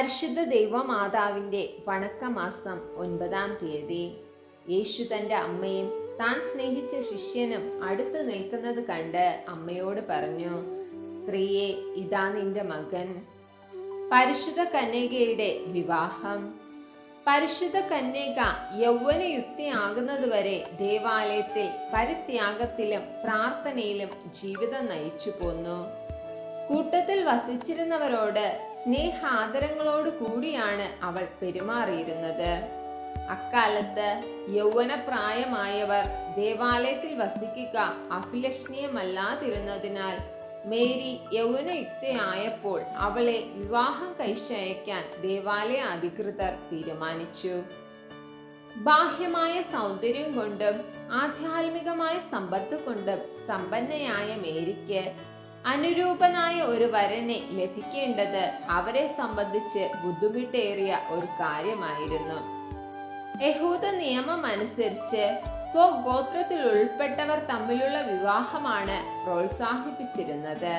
പരിശുദ്ധ ദൈവമാതാവിന്റെ വണക്കമാസം ഒൻപതാം തീയതി. യേശു തന്റെ അമ്മയും താൻ സ്നേഹിച്ച ശിഷ്യനും അടുത്തു നിൽക്കുന്നത് കണ്ട് അമ്മയോട് പറഞ്ഞു സ്ത്രീയെ ഇതാ നിന്റെ മകൻ. പരിശുദ്ധ കന്യകയുടെ വിവാഹം. പരിശുദ്ധ കന്യക യൗവനയുക്തിയാകുന്നതുവരെ ദേവാലയത്തിൽ പരിത്യാഗത്തിലും പ്രാർത്ഥനയിലും ജീവിതം നയിച്ചു പോന്നു കൂട്ടത്തിൽ വസിച്ചിരുന്നവരോട് സ്നേഹാദരങ്ങളോട് കൂടിയാണ് അവൾ പെരുമാറിയിരുന്നത്. അക്കാലത്ത് യൗവനപ്രായമായവർ ദേവാലയത്തിൽ വസിക്കുക അഭിലഷണീയമല്ലാതിരുന്നതിനാൽ മേരി യൗവനയുക്തയായപ്പോൾ അവളെ വിവാഹം കഴിച്ചയക്കാൻ ദേവാലയ അധികൃതർ തീരുമാനിച്ചു. ബാഹ്യമായ സൗന്ദര്യം കൊണ്ടും ആധ്യാത്മികമായ സമ്പത്ത് കൊണ്ടും സമ്പന്നയായ മേരിക്ക് അനുരൂപനായ ഒരു വരനെ ലഭിക്കേണ്ടത് അവരെ സംബന്ധിച്ച് ബുദ്ധിമുട്ടേറിയ ഒരു കാര്യമായിരുന്നു. യഹൂദ നിയമം അനുസരിച്ച് സ്വഗോത്രത്തിൽ ഉൾപ്പെട്ടവർ തമ്മിലുള്ള വിവാഹമാണ് പ്രോത്സാഹിപ്പിച്ചിരുന്നത്.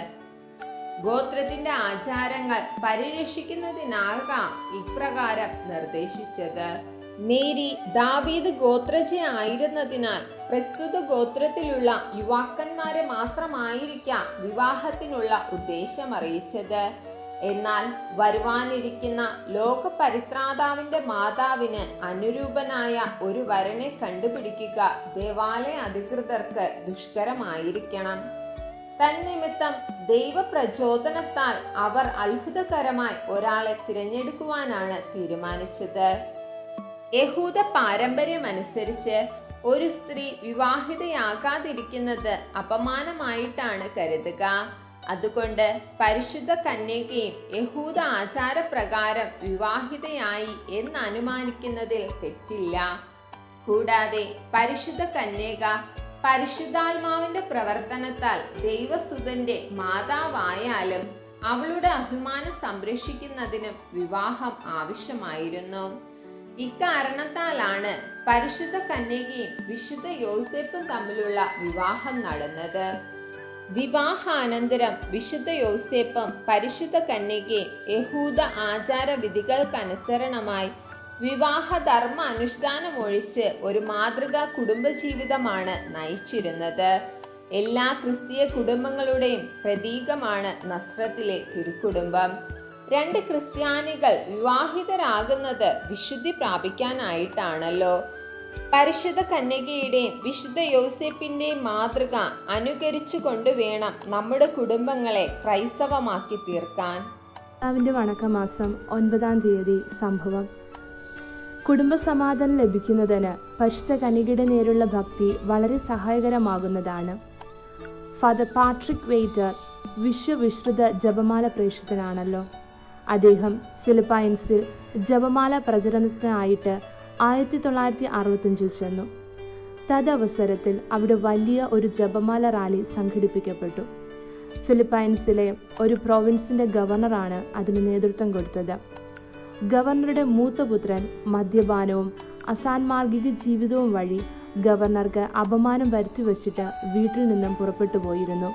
ഗോത്രത്തിന്റെ ആചാരങ്ങൾ പരിരക്ഷിക്കുന്നതിനാകാം ഇപ്രകാരം നിർദ്ദേശിച്ചത്. മേരി ദാവീദ് ഗോത്രജയായിരുന്നതിനാൽ പ്രസ്തുത ഗോത്രത്തിലുള്ള യുവാക്കന്മാരെ മാത്രമായിരിക്കാം വിവാഹത്തിനുള്ള ഉദ്ദേശം അറിയിച്ചത് എന്നാൽ വരുവാനിരിക്കുന്ന ലോക പരിത്രാതാവിന്റെ മാതാവിന് അനുരൂപനായ ഒരു വരനെ കണ്ടുപിടിക്കുക ദേവാലയ അധികൃതർക്ക് ദുഷ്കരമായിരിക്കണം. തന്നിമിത്തം ദൈവപ്രചോദനത്താൽ അവർ അത്ഭുതകരമായി ഒരാളെ തിരഞ്ഞെടുക്കുവാനാണ് തീരുമാനിച്ചത്. യഹൂദ പാരമ്പര്യമനുസരിച്ച് ഒരു സ്ത്രീ വിവാഹിതയാകാതിരിക്കുന്നത് അപമാനമായിട്ടാണ് കരുതുക. അതുകൊണ്ട് പരിശുദ്ധ കന്യകയും യഹൂദ ആചാരപ്രകാരം വിവാഹിതയായി എന്ന് അനുമാനിക്കുന്നതിൽ തെറ്റില്ല. കൂടാതെ പരിശുദ്ധ കന്യക പരിശുദ്ധാത്മാവിന്റെ പ്രവർത്തനത്താൽ ദൈവസുതന്റെ മാതാവായാലും അവളുടെ അഭിമാനം സംരക്ഷിക്കുന്നതിനും വിവാഹം ആവശ്യമായിരുന്നു. ഇക്കാരണത്താലാണ് പരിശുദ്ധ കന്യകയും വിശുദ്ധ യോസേപ്പും തമ്മിലുള്ള വിവാഹം നടന്നത്. വിവാഹാനന്തരം വിശുദ്ധ യോസേപ്പും പരിശുദ്ധ കന്യകയും യഹൂദ ആചാരവിധികൾക്കനുസരണമായി വിവാഹധർമ്മ അനുഷ്ഠാനമൊഴിച്ച് ഒരു മാതൃകാ കുടുംബജീവിതമാണ് നയിച്ചിരുന്നത്. എല്ലാ ക്രിസ്തീയ കുടുംബങ്ങളുടെയും പ്രതീകമാണ് നസ്രത്തിലെ തിരുക്കുടുംബം. രണ്ട് ക്രിസ്ത്യാനികൾ വിവാഹിതരാകുന്നത് വിശുദ്ധി പ്രാപിക്കാനായിട്ടാണല്ലോ. പരിശുദ്ധ കന്യകയുടെയും വിശുദ്ധ യോസെപ്പിന്റെയും മാതൃക അനുകരിച്ചു കൊണ്ടുവേണം നമ്മുടെ കുടുംബങ്ങളെ ക്രൈസ്തവമാക്കി തീർക്കാൻ. കർത്താവിന്റെ വണക്കമാസം ഒൻപതാം തീയതി സംഭവം. കുടുംബസമാധാനം ലഭിക്കുന്നതിന് പരിശുദ്ധ കന്യകയുടെ നേരുള്ള ഭക്തി വളരെ സഹായകരമാകുന്നതാണ്. ഫാദർ പാട്രിക് വെയ്റ്റർ വിശ്വവിശ്രുത ജപമാല പ്രേക്ഷിതനാണല്ലോ. അദ്ദേഹം ഫിലിപ്പൈൻസിൽ ജപമാല പ്രചരണത്തിനായിട്ട് ആയിരത്തി തൊള്ളായിരത്തി അറുപത്തഞ്ചിൽ ചെന്നു. തദവസരത്തിൽ അവിടെ വലിയ ഒരു ജപമാല റാലി സംഘടിപ്പിക്കപ്പെട്ടു. ഫിലിപ്പൈൻസിലെ ഒരു പ്രോവിൻസിന്റെ ഗവർണറാണ് അതിന് നേതൃത്വം കൊടുത്തത്. ഗവർണറുടെ മൂത്തപുത്രൻ മദ്യപാനവും അസാൻമാർഗിക ജീവിതവും വഴി ഗവർണർക്ക് അപമാനം വരുത്തി വച്ചിട്ട് വീട്ടിൽ നിന്നും പുറപ്പെട്ടു പോയിരുന്നു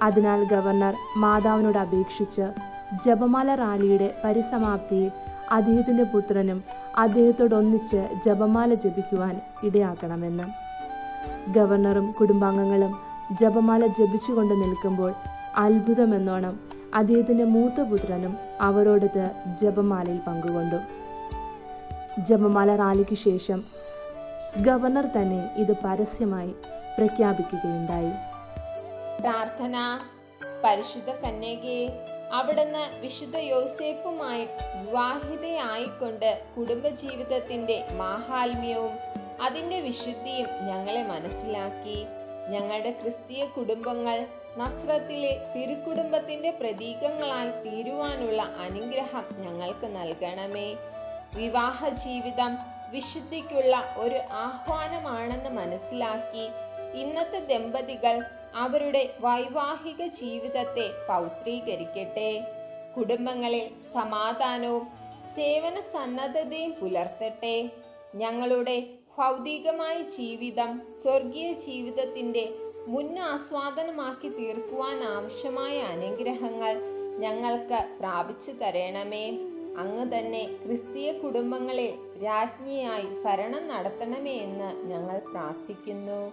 അതിനാൽ ഗവർണർ മാതാവിനോട് അപേക്ഷിച്ച് ജപമാല റാലിയുടെ പരിസമാപ്തിയിൽ അദ്ദേഹത്തിന്റെ പുത്രനും അദ്ദേഹത്തോടൊന്നിച്ച് ജപമാല ജപിക്കുവാൻ ഇടയാക്കണമെന്ന്. ഗവർണറും കുടുംബാംഗങ്ങളും ജപമാല ജപിച്ചുകൊണ്ട് നിൽക്കുമ്പോൾ അത്ഭുതമെന്നോണം അദ്ദേഹത്തിന്റെ മൂത്ത പുത്രനും അവരോടത് ജപമാലയിൽ പങ്കുകൊണ്ടു. ജപമാല റാലിക്ക് ശേഷം ഗവർണർ തന്നെ ഇത് പരസ്യമായി പ്രഖ്യാപിക്കുകയുണ്ടായി. പ്രാർത്ഥന പരിശുദ്ധ കന്യകയെ അവിടുന്ന് വിശുദ്ധ യോസേപ്പുമായി വിവാഹിതയായിക്കൊണ്ട് കുടുംബജീവിതത്തിന്റെ മാഹാത്മ്യവും അതിന്റെ വിശുദ്ധിയും ഞങ്ങളെ മനസ്സിലാക്കി. ഞങ്ങളുടെ ക്രിസ്തീയ കുടുംബങ്ങൾ നസ്രത്തിലെ തിരുക്കുടുംബത്തിന്റെ പ്രതീകങ്ങളായി തീരുവാനുള്ള അനുഗ്രഹം ഞങ്ങൾക്ക് നൽകണമേ. വിവാഹ ജീവിതം വിശുദ്ധിക്കുള്ള ഒരു ആഹ്വാനമാണെന്ന് മനസ്സിലാക്കി ഇന്നത്തെ ദമ്പതികൾ അവരുടെ വൈവാഹിക ജീവിതത്തെ പൗത്രീകരിക്കട്ടെ. കുടുംബങ്ങളിൽ സമാധാനവും സേവന സന്നദ്ധതയും പുലർത്തട്ടെ. ഞങ്ങളുടെ ഭൗതികമായ ജീവിതം സ്വർഗീയ ജീവിതത്തിന്റെ മുൻ ആസ്വാദനമാക്കി തീർക്കുവാൻ ആവശ്യമായ അനുഗ്രഹങ്ങൾ ഞങ്ങൾക്ക് പ്രാപിച്ചു തരണമേ. അങ്ങ് തന്നെ ക്രിസ്തീയ കുടുംബങ്ങളെ രാജ്ഞിയായി ഭരണം നടത്തണമേ എന്ന് ഞങ്ങൾ പ്രാർത്ഥിക്കുന്നു.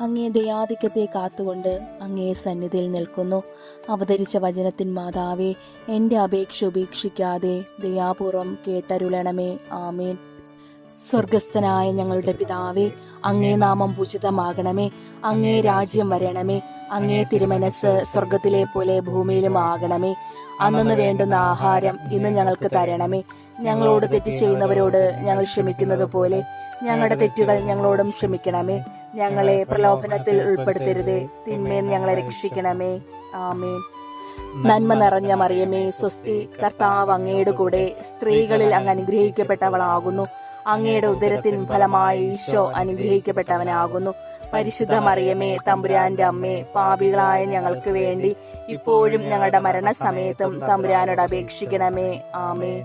അങ്ങേ ദയാധിക്യത്തെ കാത്തുകൊണ്ട് അങ്ങേ സന്നിധിയിൽ നിൽക്കുന്നു. അവതരിച്ച വചനത്തിൻ മാതാവേ എന്റെ അപേക്ഷ ഉപേക്ഷിക്കാതെ ദയാപൂർവം കേട്ടരുളണമേ. ആമേൻ. സ്വർഗസ്ഥനായ ഞങ്ങളുടെ പിതാവേ അങ്ങേ നാമം പൂജിതമാകണമേ അങ്ങേ രാജ്യം വരണമേ. അങ്ങേ തിരുമനസ് സ്വർഗത്തിലെ പോലെ ഭൂമിയിലും ആകണമേ. അന്നു വേണ്ടുന്ന ആഹാരം ഇന്ന് ഞങ്ങൾക്ക് തരണമേ. ഞങ്ങളോട് തെറ്റ് ചെയ്യുന്നവരോട് ഞങ്ങൾ ക്ഷമിക്കുന്നത് പോലെ ഞങ്ങളുടെ തെറ്റുകൾ ഞങ്ങളോടും ക്ഷമിക്കണമേ. ഞങ്ങളെ പ്രലോഭനത്തിൽ ഉൾപ്പെടുത്തരുതേ. തിന്മേൽ ഞങ്ങളെ രക്ഷിക്കണമേ. ആമേൻ. നന്മ നിറഞ്ഞ മറിയമേ സ്വസ്തി കർത്താവ് അങ്ങയുടെ കൂടെ സ്ത്രീകളിൽ അങ്ങ് അനുഗ്രഹിക്കപ്പെട്ടവളാകുന്നു. അങ്ങയുടെ ഉദരത്തിൻ ഫലമായി ഈശോ അനുഗ്രഹിക്കപ്പെട്ടവനാകുന്നു. പരിശുദ്ധ മറിയമേ തമ്പുരാന്റെ അമ്മേ പാപികളായ ഞങ്ങൾക്ക് വേണ്ടി ഇപ്പോഴും ഞങ്ങളുടെ മരണസമയത്തും തമ്പുരാനോട് അപേക്ഷിക്കണമേ. ആമേ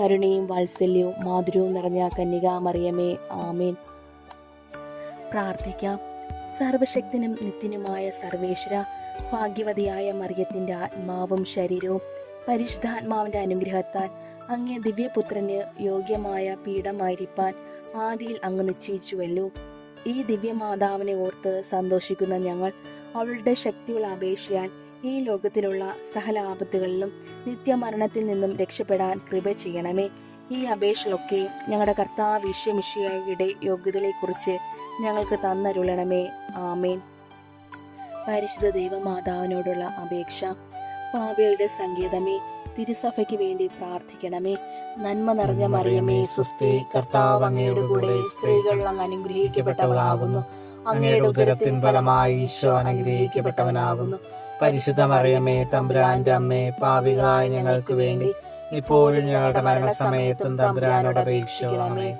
കരുണയും വാത്സല്യവും മാധുര്യവും നിറഞ്ഞ കന്യക മറിയമേ ആമേൻ. പ്രാർത്ഥിക്കാം. സർവശക്തനും നിത്യനുമായ സർവേശ്വര ഭാഗ്യവതിയായ മറിയത്തിന്റെ ആത്മാവും ശരീരവും പരിശുദ്ധാത്മാവിന്റെ അനുഗ്രഹത്താൽ അങ്ങേ ദിവ്യപുത്രന് യോഗ്യമായ പീഠമായിരിക്കാൻ ആദിയിൽ അങ്ങ് നിശ്ചയിച്ചുവല്ലോ. ഈ ദിവ്യമാതാവിനെ ഓർത്ത് സന്തോഷിക്കുന്ന ഞങ്ങൾ അവളുടെ ശക്തികൾ അപേക്ഷയാൽ ഈ ലോകത്തിലുള്ള സകല ആപത്തുകളിലും നിത്യമരണത്തിൽ നിന്നും രക്ഷപ്പെടാൻ കൃപ ചെയ്യണമേ. ഈ അപേക്ഷകളൊക്കെ ഞങ്ങളുടെ കർത്താവ് വിശ്വമിഷിയുടെ യോഗ്യതയെക്കുറിച്ച് ഞങ്ങൾക്ക് തന്നരുളണമേ. ആമേൻ. പരിശുദ്ധ ദൈവമാതാവിനോടുള്ള അപേക്ഷ. പാപികളുടെ സംഗീതമേ തിരുസഭയ്ക്ക് വേണ്ടി പ്രാർത്ഥിക്കണമേ. നന്മ നിറഞ്ഞ മറിയമേ സുസ്ഥി കർത്താവ് അങ്ങയുടെ കൂടെ സ്ത്രീകൾ അങ്ങ് അനുഗ്രഹിക്കപ്പെട്ടവളാകുന്നു അങ്ങയുടെ ഉദരത്തിൻ ഫലമായി ഈശോ അനുഗ്രഹിക്കപ്പെട്ടവനാകുന്നു പരിശുദ്ധ മറിയമ്മേ തമ്പുരാന്റെ അമ്മേ പാപികളായ ഞങ്ങൾക്ക് വേണ്ടി ഇപ്പോഴും ഞങ്ങളുടെ മരണസമയത്തും തമ്പുരാനോട് അപേക്ഷിക്കണമേ.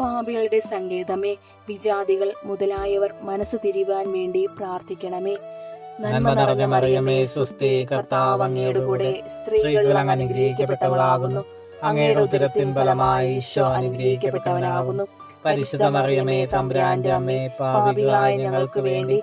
പാപികളുടെ സങ്കേതമേ വിജാതികൾ മുതലായവർ മനസ്സു തിരിവാൻ വേണ്ടി പ്രാർത്ഥിക്കണമേ. നന്മ നിറഞ്ഞ മറിയമേ സുസ്ഥി കർത്താവ് അങ്ങയുടെ കൂടെ സ്ത്രീകൾ അങ്ങ് അനുഗ്രഹിക്കപ്പെട്ടവളാകുന്നു. അങ്ങയുടെ ഉദരത്തിൻ ഫലമായി ഈശോ അനുഗ്രഹിക്കപ്പെട്ടവനാകുന്നു. പരിശുദ്ധ മറിയമേ തമ്പുരാന്റെ അമ്മേ പാപികളായ ഞങ്ങൾക്ക് വേണ്ടി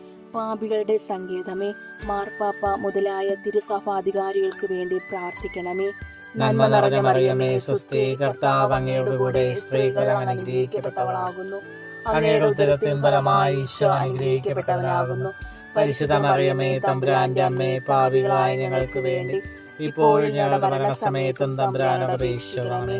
പാപികളുടെ സങ്കേതമേ മാർപ്പാപ്പ മുതലായ തിരുസഭാധികാരികൾക്ക് വേണ്ടി പ്രാർത്ഥിക്കണമേ. നന്മ നിറഞ്ഞ മറിയമേ സുസ്ഥി കർത്താവ് അങ്ങയുടെ കൂടെ സ്ത്രീകൾ അനുഗ്രഹിക്കപ്പെട്ടവളാകുന്നു. അങ്ങയുടെ ഉദരത്തിൻ ഫലമായി ഈശോ അനുഗ്രഹിക്കപ്പെട്ടവനാകുന്നു. പരിശുദ്ധ മറിയമേ തമ്പുരാന്റെ അമ്മേ പാപികളായ ഞങ്ങൾക്ക് വേണ്ടി ഇപ്പോഴും ഞങ്ങളുടെ മരണസമയത്തും തമ്പുരാനോട് അപേക്ഷിക്കണമേ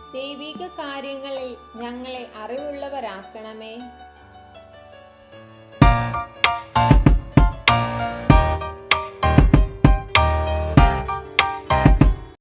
ദൈവിക കാര്യങ്ങളിൽ ഞങ്ങളെ അറിവുള്ളവരാക്കണമേ.